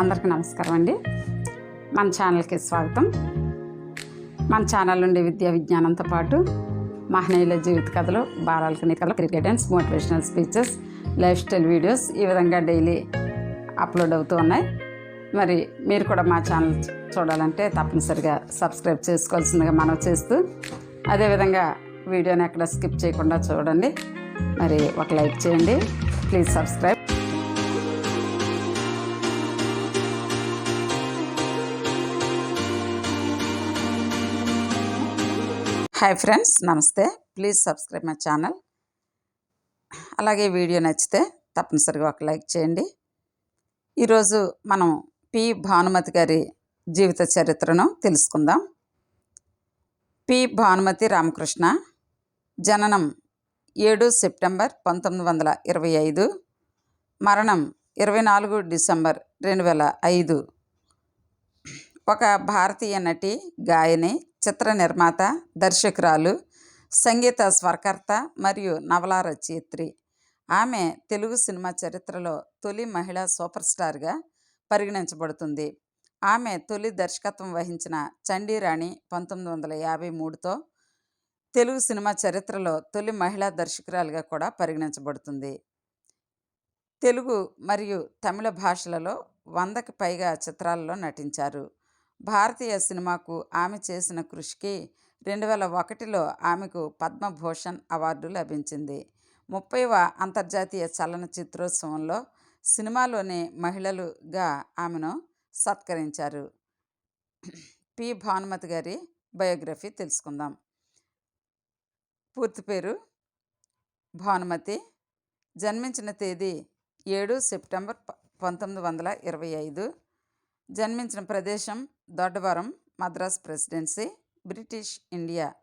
అందరికీ నమస్కారం అండి. మన ఛానల్కి స్వాగతం. మన ఛానల్ నుండి విద్యా విజ్ఞానంతో పాటు మహనీయుల జీవిత కథలు బాలలకు కథలు cricket motivational speeches lifestyle videos ఈ విధంగా డైలీ అప్లోడ్ అవుతూ ఉన్నాయి. మరి మీరు కూడా మా ఛానల్ చూడాలంటే తప్పనిసరిగా సబ్స్క్రైబ్ చేసుకోవాల్సిందిగా మనం చేస్తూ అదేవిధంగా వీడియోని ఎక్కడ స్కిప్ చేయకుండా చూడండి. మరి ఒక లైక్ చేయండి. Please subscribe. హాయ్ ఫ్రెండ్స్ నమస్తే. ప్లీజ్ సబ్స్క్రైబ్ మై ఛానల్ అలాగే వీడియో నచ్చితే తప్పనిసరిగా ఒక లైక్ చేయండి. ఈరోజు మనం పి భానుమతి గారి జీవిత చరిత్రను తెలుసుకుందాం. పి భానుమతి రామకృష్ణ జననం ఏడు సెప్టెంబర్ పంతొమ్మిది వందల ఇరవై ఐదు మరణం ఇరవై నాలుగు డిసెంబర్ రెండు వేల ఐదు. ఒక భారతీయ నటి గాయని చిత్ర నిర్మాత దర్శకురాలు సంగీత స్వరకర్త మరియు నవలా రచయిత్రి. ఆమె తెలుగు సినిమా చరిత్రలో తొలి మహిళా సూపర్ స్టార్గా పరిగణించబడుతుంది. ఆమె తొలి దర్శకత్వం వహించిన చండీరాణి పంతొమ్మిది వందల యాభై మూడుతో తెలుగు సినిమా చరిత్రలో తొలి మహిళా దర్శకురాలుగా కూడా పరిగణించబడుతుంది. తెలుగు మరియు తమిళ భాషలలో వందకి పైగా చిత్రాలలో నటించారు. భారతీయ సినిమాకు ఆమె చేసిన కృషికి రెండు వేల ఒకటిలో ఆమెకు పద్మభూషణ్ అవార్డు లభించింది. ముప్పైవ అంతర్జాతీయ చలనచిత్రోత్సవంలో సినిమాలోని మహిళలుగా ఆమెను సత్కరించారు. పి. భానుమతి గారి బయోగ్రఫీ తెలుసుకుందాం. పూర్తి పేరు భానుమతి. జన్మించిన తేదీ ఏడు సెప్టెంబర్ పంతొమ్మిది వందల ఇరవై ఐదు. జన్మించిన ప్రదేశం Doddavaram Madras presidency British India.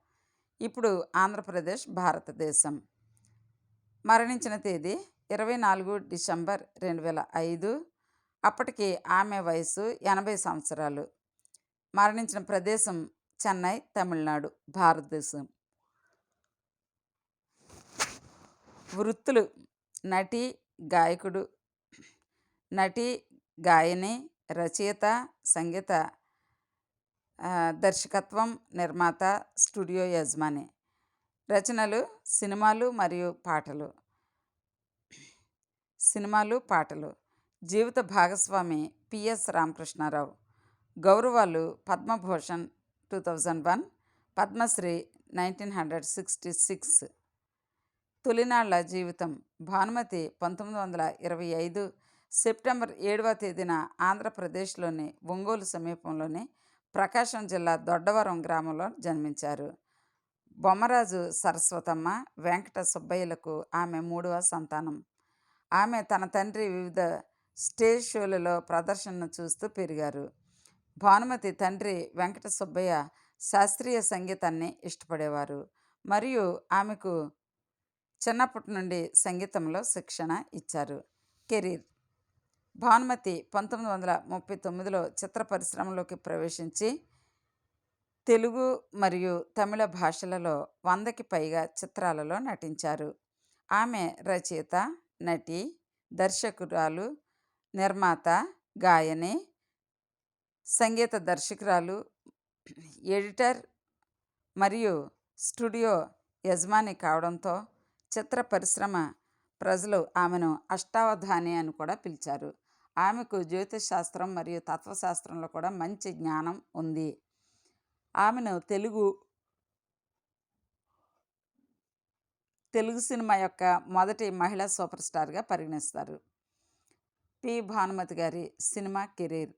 ఇప్పుడు ఆంధ్రప్రదేశ్ భారతదేశం. మరణించిన తేదీ ఇరవై నాలుగు డిసెంబర్ రెండు వేల ఐదు. అప్పటికి ఆమె వయసు ఎనభై సంవత్సరాలు. మరణించిన ప్రదేశం చెన్నై తమిళనాడు భారతదేశం. వృత్తులు. నటి గాయకుడు. నటి గాయని రచయిత సంగీత దర్శకత్వం నిర్మాత స్టూడియో యజమాని. రచనలు సినిమాలు మరియు పాటలు. సినిమాలు పాటలు. జీవిత భాగస్వామి పిఎస్ రామకృష్ణారావు. గౌరవాలు Padma Bhushan two thousand one Padma Shri nineteen hundred sixty six. తొలినాళ్ళ జీవితం భానుమతి పంతొమ్మిది వందల ఇరవై ఐదు సెప్టెంబర్ ఏడవ తేదీన ఆంధ్రప్రదేశ్లోని ఒంగోలు సమీపంలోని ప్రకాశం జిల్లా దొడ్డవరం గ్రామంలో జన్మించారు. బొమ్మరాజు సరస్వతమ్మ వెంకట సుబ్బయ్యలకు ఆమె మూడవ సంతానం. ఆమె తన తండ్రి వివిధ స్టేజ్ షోలలో ప్రదర్శనను చూస్తూ పెరిగారు. భానుమతి తండ్రి వెంకట సుబ్బయ్య శాస్త్రీయ సంగీతాన్ని ఇష్టపడేవారు. మరియు ఆమెకు చిన్నప్పటి నుండి సంగీతంలో శిక్షణ ఇచ్చారు. కెరీర్ భానుమతి పంతొమ్మిది వందల ముప్పై తొమ్మిదిలో చిత్ర పరిశ్రమలోకి ప్రవేశించి తెలుగు మరియు తమిళ భాషలలో వందకి పైగా చిత్రాలలో నటించారు. ఆమె రచయిత నటి దర్శకురాలు నిర్మాత గాయని సంగీత దర్శకురాలు ఎడిటర్ మరియు స్టూడియో యజమాని కావడంతో చిత్ర పరిశ్రమ ప్రజలు ఆమెను అష్టావధాని అని కూడా పిలిచారు. ఆమెకు జ్యోతిష్ శాస్త్రం మరియు తత్వశాస్త్రంలో కూడా మంచి జ్ఞానం ఉంది. ఆమెను తెలుగు తెలుగు సినిమా యొక్క మొదటి మహిళా సూపర్ స్టార్గా పరిగణిస్తారు. పి. భానుమతి గారి సినిమా కెరీర్.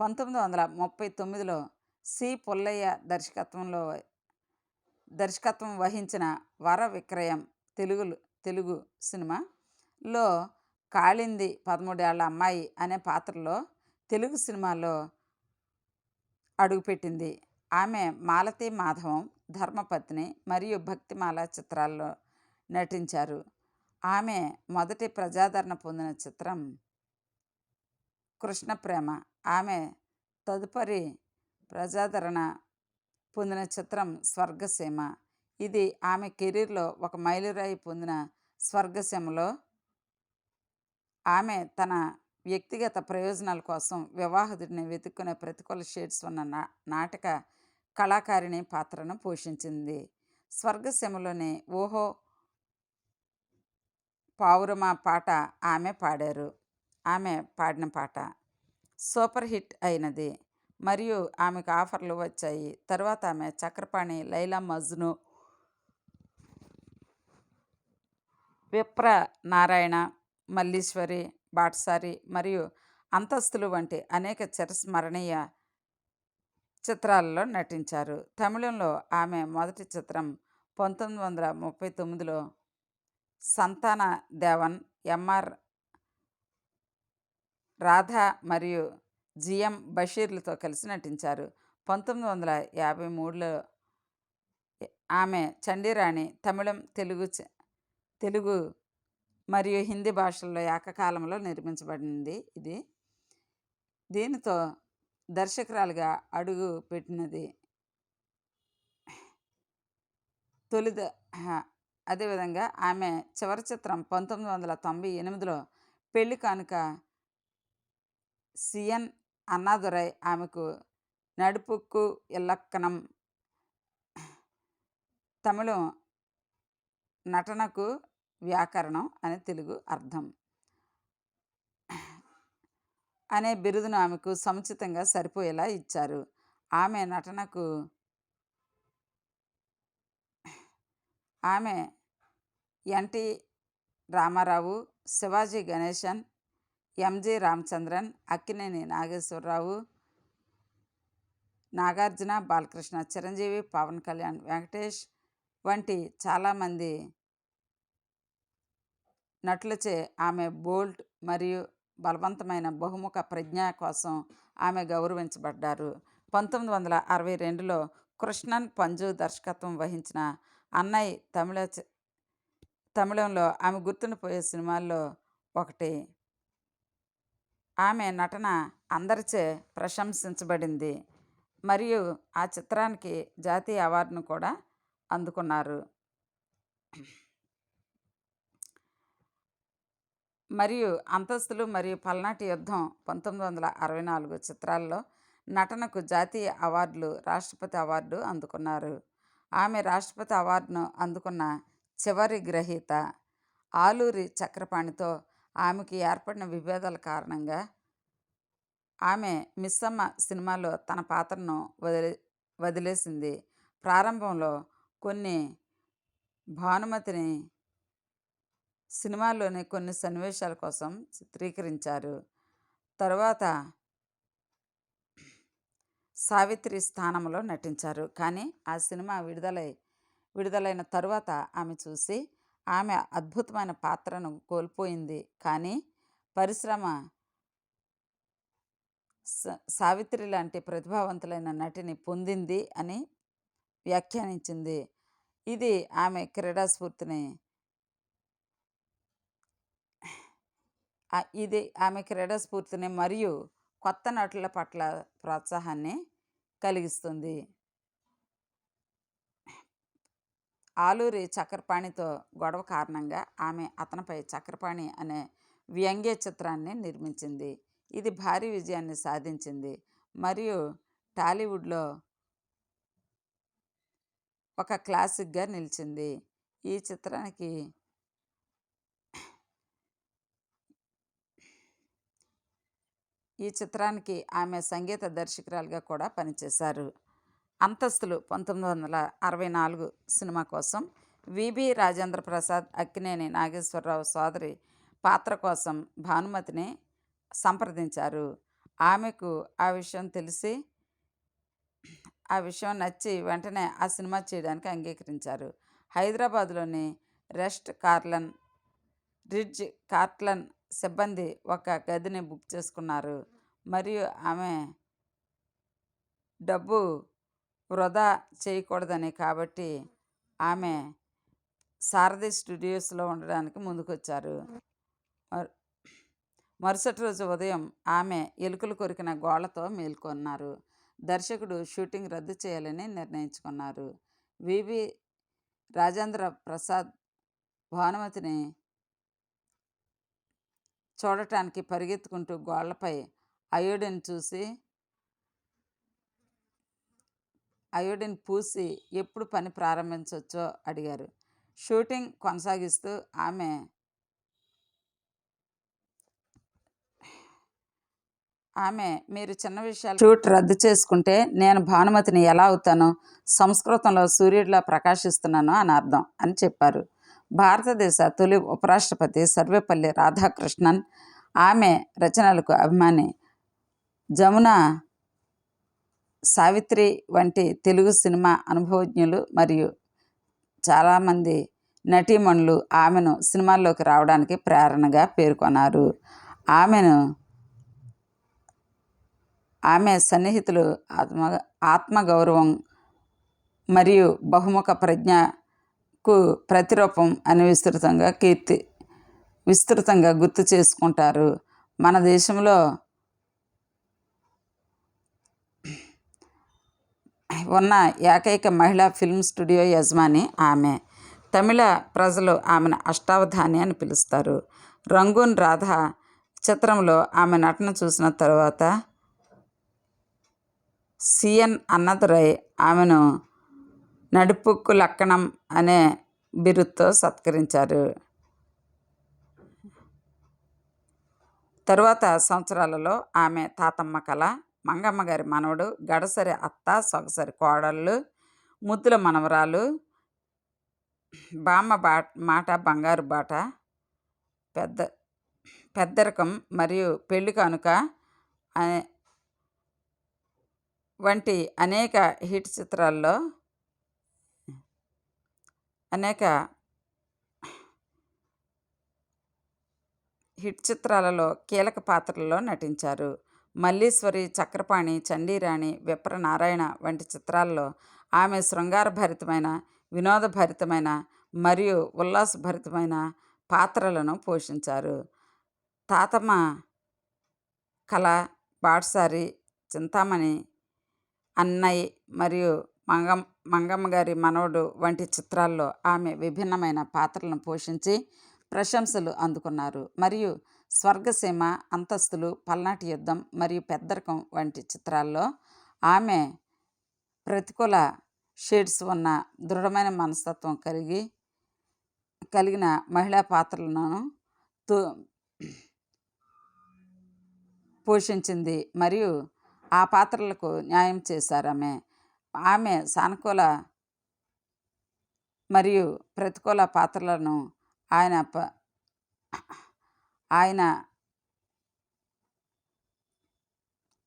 పంతొమ్మిది వందల ముప్పై తొమ్మిదిలో సి. పుల్లయ్య దర్శకత్వంలో దర్శకత్వం వహించిన వర విక్రయం తెలుగు తెలుగు సినిమాలో కాళింది పదమూడేళ్ళ అమ్మాయి అనే పాత్రలో తెలుగు సినిమాలో అడుగుపెట్టింది. ఆమె మాలతి మాధవం ధర్మపత్ని మరియు భక్తిమాల చిత్రాల్లో నటించారు. ఆమె మొదటి ప్రజాదరణ పొందిన చిత్రం కృష్ణ ప్రేమ. ఆమె తదుపరి ప్రజాదరణ పొందిన చిత్రం స్వర్గసీమ. ఇది ఆమె కెరీర్లో ఒక మైలురాయి పొందిన స్వర్గసీమలో ఆమె తన వ్యక్తిగత ప్రయోజనాల కోసం వివాహితుడిని వెతుక్కునే ప్రతికూల షేడ్స్ ఉన్న నా నాటక కళాకారిణి పాత్రను పోషించింది. స్వర్గసీమలోని ఓహో పావురమా పాట ఆమె పాడారు. ఆమె పాడిన పాట సూపర్ హిట్ అయినది. మరియు ఆమెకు ఆఫర్లు వచ్చాయి. తర్వాత ఆమె చక్రపాణి లైలా మజ్ను విప్ర నారాయణ మల్లీశ్వరి బాటసారి మరియు అంతస్తులు వంటి అనేక చిరస్మరణీయ చిత్రాలలో నటించారు. తమిళంలో ఆమె మొదటి చిత్రం పంతొమ్మిది వందల ముప్పై తొమ్మిదిలో సంతాన దేవన్ ఎంఆర్ రాధా మరియు జిఎం బషీర్లతో కలిసి నటించారు. పంతొమ్మిది వందల యాభై మూడులో ఆమె చండీరాణి తమిళం తెలుగు తెలుగు మరియు హిందీ భాషల్లో ఏకకాలంలో నిర్మించబడింది ఇది. దీనితో దర్శకురాలుగా అడుగు పెట్టినది తొలి అదేవిధంగా ఆమె చివరి చిత్రం పంతొమ్మిది వందల తొంభై ఎనిమిదిలో పెళ్ళి కానుక సిఎన్ అన్నాదురై ఆమెకు నడుపుక్కు ఇల్లక్కనం తమిళం నటనకు వ్యాకరణం అని తెలుగు అర్థం. అనే బిరుదును ఆమెకు సముచితంగా సరిపోయేలా ఇచ్చారు. ఆమె నటనకు ఆమె N T Rama Rao Sivaji Ganesan M G Ramachandran Akkineni Nageswara Rao Nagarjuna Balakrishna Chiranjeevi Pawan Kalyan Venkatesh వంటి చాలామంది నటులచే ఆమె బోల్ట్ మరియు బలవంతమైన బహుముఖ ప్రజ్ఞ కోసం ఆమె గౌరవించబడ్డారు. పంతొమ్మిది వందల అరవై రెండులో కృష్ణన్ పంజు దర్శకత్వం వహించిన అన్నయ్య తమిళ తమిళంలో ఆమె గుర్తుండిపోయే సినిమాల్లో ఒకటి. ఆమె నటన అందరిచే ప్రశంసించబడింది మరియు ఆ చిత్రానికి జాతీయ అవార్డును కూడా అందుకున్నారు. మరియు అంతస్తులు మరియు పల్నాటి యుద్ధం పంతొమ్మిది వందల అరవై నాలుగు చిత్రాల్లో నటనకు జాతీయ అవార్డులు రాష్ట్రపతి అవార్డు అందుకున్నారు. ఆమె రాష్ట్రపతి అవార్డును అందుకున్న చివరి గ్రహీత ఆలూరి చక్రపాణితో ఆమెకి ఏర్పడిన విభేదాల కారణంగా ఆమె మిస్సమ్మ సినిమాలో తన పాత్రను వదిలే వదిలేసింది. ప్రారంభంలో కొన్ని భానుమతిని సినిమాలోని కొన్ని సన్నివేశాల కోసం చిత్రీకరించారు. తరువాత సావిత్రి స్థానంలో నటించారు. కానీ ఆ సినిమా విడుదలై విడుదలైన తరువాత ఆమె చూసి ఆమె అద్భుతమైన పాత్రను కోల్పోయింది. కానీ పరిశ్రమ సావిత్రి లాంటి ప్రతిభావంతులైన నటిని పొందింది అని వ్యాఖ్యానించింది. ఇది ఆమె క్రీడాస్ఫూర్తిని ఇది ఆమె క్రీడాస్ఫూర్తిని మరియు కొత్త నటుల పట్ల ప్రోత్సాహాన్ని కలిగిస్తుంది. ఆలూరి చక్రపాణితో గొడవ కారణంగా ఆమె అతనిపై చక్రపాణి అనే వ్యంగ్య చిత్రాన్ని నిర్మించింది. ఇది భారీ విజయాన్ని సాధించింది. మరియు టాలీవుడ్లో ఒక క్లాసిక్గా నిలిచింది. ఈ చిత్రానికి ఈ చిత్రానికి ఆమె సంగీత దర్శకురాలుగా కూడా పనిచేశారు. అంతస్తులు పంతొమ్మిది వందల అరవై నాలుగు సినిమా కోసం విబి రాజేంద్ర ప్రసాద్ అక్కినేని నాగేశ్వరరావు సోదరి పాత్ర కోసం భానుమతిని సంప్రదించారు. ఆమెకు ఆ విషయం తెలిసి ఆ విషయం నచ్చి వెంటనే ఆ సినిమా చేయడానికి అంగీకరించారు. హైదరాబాద్లోని రెస్ట్ కార్లన్ రిడ్జ్ కార్ట్లన్ సిబ్బంది ఒక గదిని బుక్ చేసుకున్నారు. మరియు ఆమె డబ్బు వృధా చేయకూడదని కాబట్టి ఆమె సారథి స్టూడియోస్లో ఉండడానికి ముందుకొచ్చారు. మరుసటి రోజు ఉదయం ఆమె ఎలుకలు కొరికిన గోళ్ళతో మేల్కొన్నారు. దర్శకుడు షూటింగ్ రద్దు చేయాలని నిర్ణయించుకున్నారు. వివి రాజేంద్ర ప్రసాద్ భానుమతిని చూడటానికి పరిగెత్తుకుంటూ గోళ్ళపై అయోడిన్ చూసి అయోడిన్ పూసి ఎప్పుడు పని ప్రారంభించవచ్చో అడిగారు. షూటింగ్ కొనసాగిస్తూ ఆమె ఆమె మీరు చిన్న విషయాలు షూట్ రద్దు చేసుకుంటే నేను భానుమతిని ఎలా అవుతాను? సంస్కృతంలో సూర్యుడిలా ప్రకాశిస్తున్నాను అని అర్థం అని చెప్పారు. భారతదేశ తొలి ఉపరాష్ట్రపతి సర్వేపల్లి రాధాకృష్ణన్ ఆమె రచనలకు అభిమాని జమున సావిత్రి వంటి తెలుగు సినిమా అనుభవజ్ఞులు మరియు చాలామంది నటీమణులు ఆమెను సినిమాల్లోకి రావడానికి ప్రేరణగా పేర్కొన్నారు. ఆమెను ఆమె సన్నిహితులు ఆత్మ ఆత్మగౌరవం మరియు బహుముఖ ప్రజ్ఞ కు ప్రతిరూపం అని విస్తృతంగా కీర్తి విస్తృతంగా గుర్తు చేసుకుంటారు. మన దేశంలో ఉన్న ఏకైక మహిళా ఫిల్మ్ స్టూడియో యజమాని ఆమె. తమిళ ప్రజలు ఆమెను అష్టావధాని అని పిలుస్తారు. రంగూన్ రాధ చిత్రంలో ఆమె నటన చూసిన తర్వాత సిఎన్ అన్నదురై ఆమెను నడుపుక్కు లక్కణం అనే బిరుదుతో సత్కరించారు. తరువాత సంవత్సరాలలో ఆమె తాతమ్మ కళ మంగమ్మ గారి మనవడు గడసరి అత్త సొగసరి కోడళ్ళు ముద్దుల మనవరాలు బామ్మ బా మాట బంగారు బాట పెద్ద పెద్దరకం మరియు పెళ్ళి కానుక అనే- వంటి అనేక హిట్ చిత్రాల్లో అనేక హిట్ చిత్రాలలో కీలక పాత్రల్లో నటించారు. మల్లీశ్వరి చక్రపాణి చండీరాణి విప్రనారాయణ వంటి చిత్రాల్లో ఆమె శృంగారభరితమైన వినోదభరితమైన మరియు ఉల్లాసభరితమైన పాత్రలను పోషించారు. తాతమ్మ కళ బాట్సారి చింతామణి అన్నయ్య మరియు మంగం మంగమ్మ గారి మనవడు వంటి చిత్రాల్లో ఆమె విభిన్నమైన పాత్రలను పోషించి ప్రశంసలు అందుకున్నారు. మరియు స్వర్గసీమ అంతస్తులు పల్నాటి యుద్ధం మరియు పెద్దరకం వంటి చిత్రాల్లో ఆమె ప్రతికూల షేడ్స్ ఉన్న దృఢమైన మనస్తత్వం కలిగి కలిగిన మహిళా పాత్రలను తో పోషించింది. మరియు ఆ పాత్రలకు న్యాయం చేశారు ఆమె సానుకూల మరియు ప్రతికూల పాత్రలను ఆయన ప ఆయన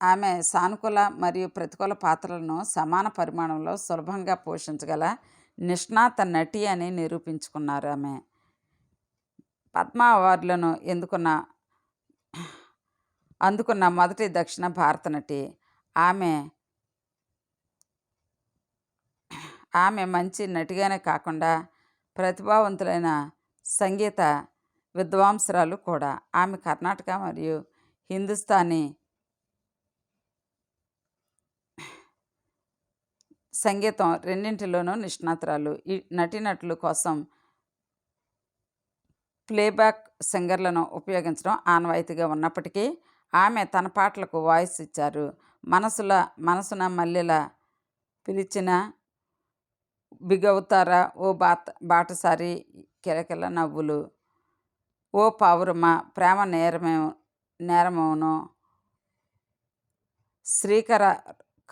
ఆమె సానుకూల మరియు ప్రతికూల పాత్రలను సమాన పరిమాణంలో సులభంగా పోషించగల నిష్ణాత నటి అని నిరూపించుకున్నారు ఆమె. పద్మ అవార్డులను ఎందుకున్న అందుకున్న మొదటి దక్షిణ భారత నటి ఆమె ఆమె మంచి నటిగానే కాకుండా ప్రతిభావంతులైన సంగీత విద్వాంసురాలు కూడా. ఆమె కర్ణాటక మరియు హిందుస్థానీ సంగీతం రెండింటిలోనూ నిష్ణాతురాలు. ఈ నటీనటుల కోసం ప్లేబ్యాక్ సింగర్లను ఉపయోగించడం ఆనవాయితీగా ఉన్నప్పటికీ ఆమె తన పాటలకు వాయిస్ ఇచ్చారు. మనసుల మనసున మల్లెల పిలిచిన బిగవుతారా? ఓ బాత బాటసారి కిలకిల నవ్వులు. ఓ పావురమ ప్రేమ నేరమే నేరమవును శ్రీకర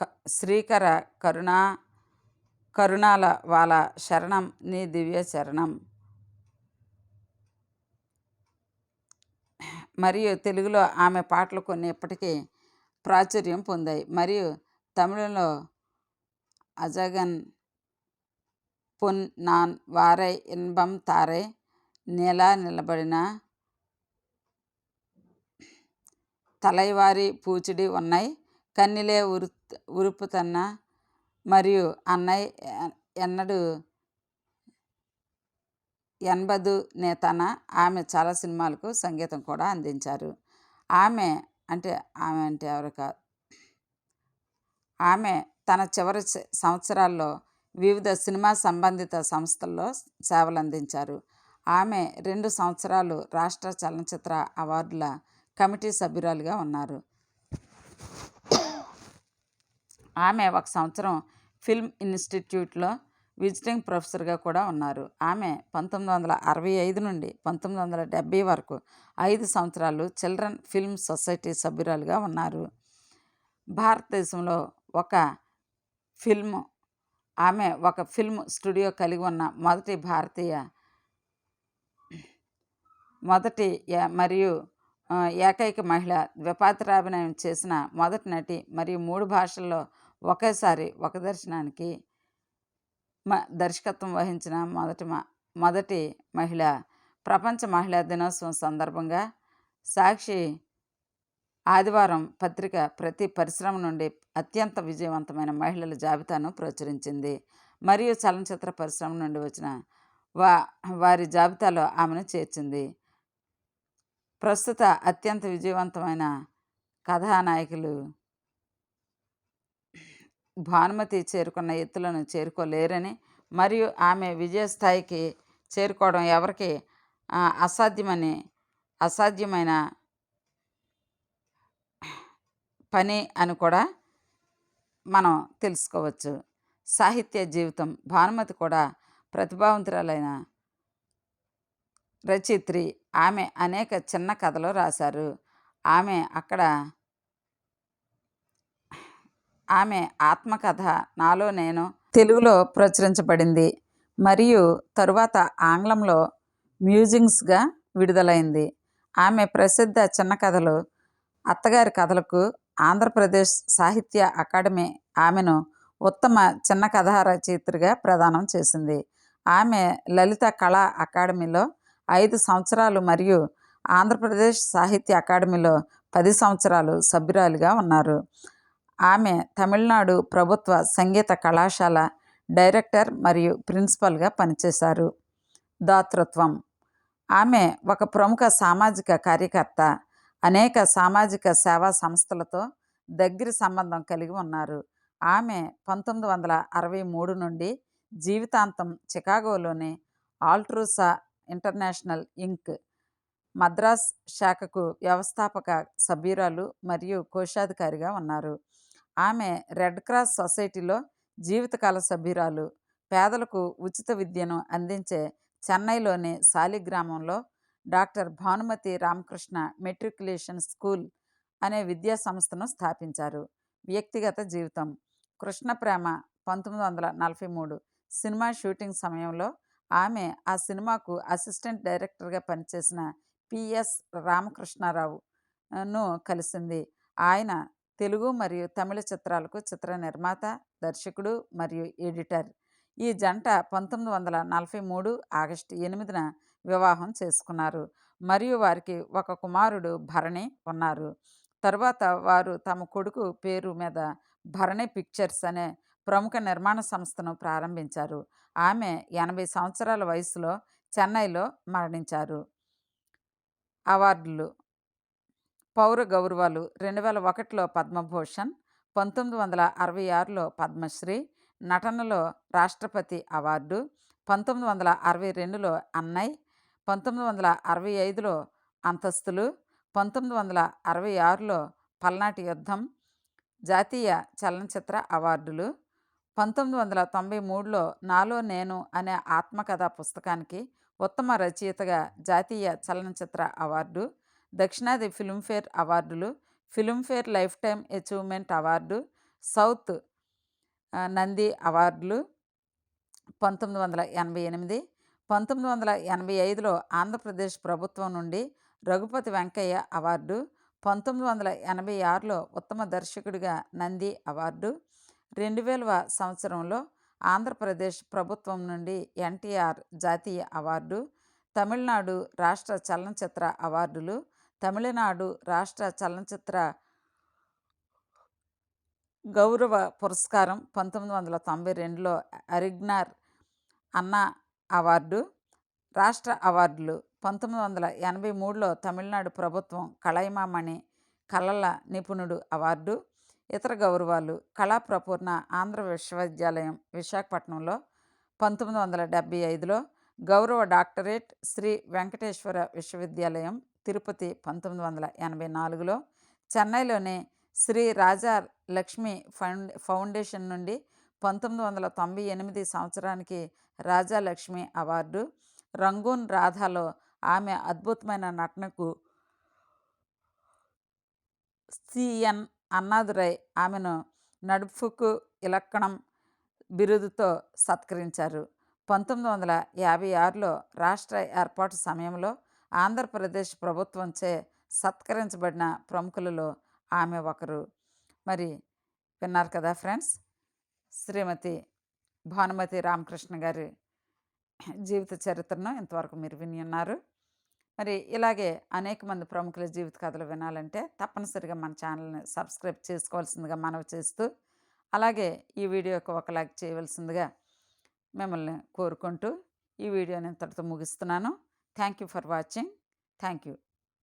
క- శ్రీకర కరుణా కరుణాల వాళ్ళ శరణం నీ దివ్య శరణం. మరియు తెలుగులో ఆమె పాటలు కొన్ని ఇప్పటికీ ప్రాచుర్యం పొందాయి. మరియు తమిళంలో అజగన్ పొన్ నాన్ వారై ఇన్బం తారై నేల నిలబడిన తలైవారి పూచిడి ఉన్నాయి కన్నిలే ఉరు ఉరుపుతన్న మరియు అన్నయ్య ఎన్నడు ఎన్బదు నేతన ఆమె చాలా సినిమాలకు సంగీతం కూడా అందించారు ఆమె అంటే ఆమె అంటే ఎవరు కాదు ఆమె తన చివరి సంవత్సరాల్లో వివిధ సినిమా సంబంధిత సంస్థల్లో సేవలందించారు. ఆమె రెండు సంవత్సరాలు రాష్ట్ర చలనచిత్ర అవార్డుల కమిటీ సభ్యురాలుగా ఉన్నారు. ఆమె ఒక సంవత్సరం ఫిల్మ్ ఇన్స్టిట్యూట్లో విజిటింగ్ ప్రొఫెసర్గా కూడా ఉన్నారు. ఆమె పంతొమ్మిది వందల అరవై ఐదు నుండి పంతొమ్మిది వందల డెబ్భై వరకు ఐదు సంవత్సరాలు చిల్డ్రన్ ఫిల్మ్ సొసైటీ సభ్యురాలుగా ఉన్నారు. భారతదేశంలో ఒక ఫిల్మ్ ఆమె ఒక ఫిల్మ్ స్టూడియో కలిగి ఉన్న మొదటి భారతీయ మొదటి మరియు ఏకైక మహిళ ద్విపాత్రాభినయం చేసిన మొదటి నటి మరియు మూడు భాషల్లో ఒకేసారి ఒక దర్శనానికి మ దర్శకత్వం వహించిన మొదటి మొదటి మహిళ ప్రపంచ మహిళా దినోత్సవం సందర్భంగా సాక్షి ఆదివారం పత్రిక ప్రతి పరిశ్రమ నుండి అత్యంత విజయవంతమైన మహిళల జాబితాను ప్రచురించింది. మరియు చలనచిత్ర పరిశ్రమ నుండి వచ్చిన వా వారి జాబితాలో ఆమెను చేర్చింది. ప్రస్తుత అత్యంత విజయవంతమైన కథానాయకులు భానుమతి చేరుకున్న ఎత్తులను చేరుకోలేరని మరియు ఆమె విజయస్థాయికి చేరుకోవడం ఎవరికి అసాధ్యమని అసాధ్యమైన పని అని కూడా మనం తెలుసుకోవచ్చు. సాహిత్య జీవితం భానుమతి కూడా ప్రతిభావంతురాలైన రచయిత్రి. ఆమె అనేక చిన్న కథలు రాశారు. ఆమె అక్కడ ఆమె ఆత్మకథ నాలో నేను తెలుగులో ప్రచురించబడింది. మరియు తరువాత ఆంగ్లంలో మ్యూజింగ్స్గా విడుదలైంది. ఆమె ప్రసిద్ధ చిన్న కథలు అత్తగారి కథలకు ఆంధ్రప్రదేశ్ సాహిత్య అకాడమీ ఆమెను ఉత్తమ చిన్న కథా రచయిత్రిగా ప్రదానం చేసింది. ఆమె లలిత కళా అకాడమీలో ఐదు సంవత్సరాలు మరియు ఆంధ్రప్రదేశ్ సాహిత్య అకాడమీలో పది సంవత్సరాలు సభ్యురాలిగా ఉన్నారు. ఆమె తమిళనాడు ప్రభుత్వ సంగీత కళాశాల డైరెక్టర్ మరియు ప్రిన్సిపల్గా పనిచేశారు. దాతృత్వం. ఆమె ఒక ప్రముఖ సామాజిక కార్యకర్త. అనేక సామాజిక సేవా సంస్థలతో దగ్గర సంబంధం కలిగి ఉన్నారు. ఆమె పంతొమ్మిది వందల అరవై మూడు నుండి జీవితాంతం చికాగోలోని ఆల్ట్రూసా ఇంటర్నేషనల్ ఇంక్ మద్రాస్ శాఖకు వ్యవస్థాపక సభ్యురాలు మరియు కోశాధికారిగా ఉన్నారు. ఆమె రెడ్ క్రాస్ సొసైటీలో జీవితకాల సభ్యురాలు. పేదలకు ఉచిత విద్యను అందించే చెన్నైలోని సాలిగ్రామంలో doctor Bhanumathi Ramakrishna matriculation school అనే విద్యా సంస్థను స్థాపించారు. వ్యక్తిగత జీవితం. కృష్ణ ప్రేమ పంతొమ్మిది వందల నలభై మూడు సినిమా షూటింగ్ సమయంలో ఆమె ఆ సినిమాకు అసిస్టెంట్ డైరెక్టర్గా పనిచేసిన పిఎస్ రామకృష్ణారావును కలిసింది. ఆయన తెలుగు మరియు తమిళ చిత్రాలకు చిత్ర నిర్మాత దర్శకుడు మరియు ఎడిటర్. ఈ జంట పంతొమ్మిది వందల నలభై మూడు ఆగస్టు ఎనిమిదిన వివాహం చేసుకున్నారు. మరియు వారికి ఒక కుమారుడు భరణి ఉన్నారు. తరువాత వారు తమ కొడుకు పేరు మీద భరణి పిక్చర్స్ అనే ప్రముఖ నిర్మాణ సంస్థను ప్రారంభించారు. ఆమె ఎనభై సంవత్సరాల వయసులో చెన్నైలో మరణించారు. అవార్డులు పౌర గౌరవాలు రెండు వేల ఒకటిలో పద్మభూషణ్ పంతొమ్మిది వందల అరవై ఆరులో పద్మశ్రీ నటనలో రాష్ట్రపతి అవార్డు పంతొమ్మిది వందల అరవై రెండులో అన్నయ్ పంతొమ్మిది వందల అరవై ఐదులో అంతస్తులు పంతొమ్మిది వందల అరవై ఆరులో పల్నాటి యుద్ధం జాతీయ చలనచిత్ర అవార్డులు పంతొమ్మిది వందల తొంభై మూడులో నాలో నేను అనే ఆత్మకథ పుస్తకానికి ఉత్తమ రచయితగా జాతీయ చలనచిత్ర అవార్డు దక్షిణాది ఫిల్మ్ఫేర్ అవార్డులు Filmfare lifetime achievement award south Nandi అవార్డులు పంతొమ్మిది వందల ఎనభై ఎనిమిది పంతొమ్మిది వందల ఎనభై ఐదులో ఆంధ్రప్రదేశ్ ప్రభుత్వం నుండి రఘుపతి వెంకయ్య అవార్డు పంతొమ్మిది వందల ఎనభై ఆరులో ఉత్తమ దర్శకుడిగా నంది అవార్డు రెండు వేలవ సంవత్సరంలో ఆంధ్రప్రదేశ్ ప్రభుత్వం నుండి ఎన్టీఆర్ జాతీయ అవార్డు తమిళనాడు రాష్ట్ర చలనచిత్ర అవార్డులు తమిళనాడు రాష్ట్ర చలనచిత్ర గౌరవ పురస్కారం పంతొమ్మిది వందల తొంభై రెండులో అరిగ్నార్ అన్నా అవార్డు రాష్ట్ర అవార్డులు పంతొమ్మిది వందల ఎనభై మూడులో తమిళనాడు ప్రభుత్వం కళైమామణి కళల నిపుణుడు అవార్డు ఇతర గౌరవాలు కళా ప్రపూర్ణ ఆంధ్ర విశ్వవిద్యాలయం విశాఖపట్నంలో పంతొమ్మిది వందల డెబ్భై ఐదులో గౌరవ డాక్టరేట్ శ్రీ వెంకటేశ్వర విశ్వవిద్యాలయం తిరుపతి పంతొమ్మిది వందల ఎనభై నాలుగులో చెన్నైలోని శ్రీ రాజా లక్ష్మి ఫౌండేషన్ నుండి పంతొమ్మిది వందల తొంభై ఎనిమిది సంవత్సరానికి రాజాలక్ష్మి అవార్డు. రంగూన్ రాధాలో ఆమె అద్భుతమైన నటనకు సిఎన్ అన్నాదురై ఆమెను నడుపుకు ఇలక్కణం బిరుదుతో సత్కరించారు. పంతొమ్మిది వందల యాభై ఆరులో రాష్ట్ర ఏర్పాటు సమయంలో ఆంధ్రప్రదేశ్ ప్రభుత్వంచే సత్కరించబడిన ప్రముఖులలో ఆమె ఒకరు. మరి విన్నారు కదా ఫ్రెండ్స్? శ్రీమతి భానుమతి రామకృష్ణ గారి జీవిత చరిత్రను ఇంతవరకు మీరు విని ఉన్నారు. మరి ఇలాగే అనేక మంది ప్రముఖుల జీవిత కథలు వినాలంటే తప్పనిసరిగా మన ఛానల్ని సబ్స్క్రైబ్ చేసుకోవాల్సిందిగా మనవి చేస్తూ అలాగే ఈ వీడియోకి ఒక లైక్ చేయవలసిందిగా మిమ్మల్ని కోరుకుంటూ ఈ వీడియోని ఇంతటితో ముగిస్తున్నాను. Thank you for watching. Thank you.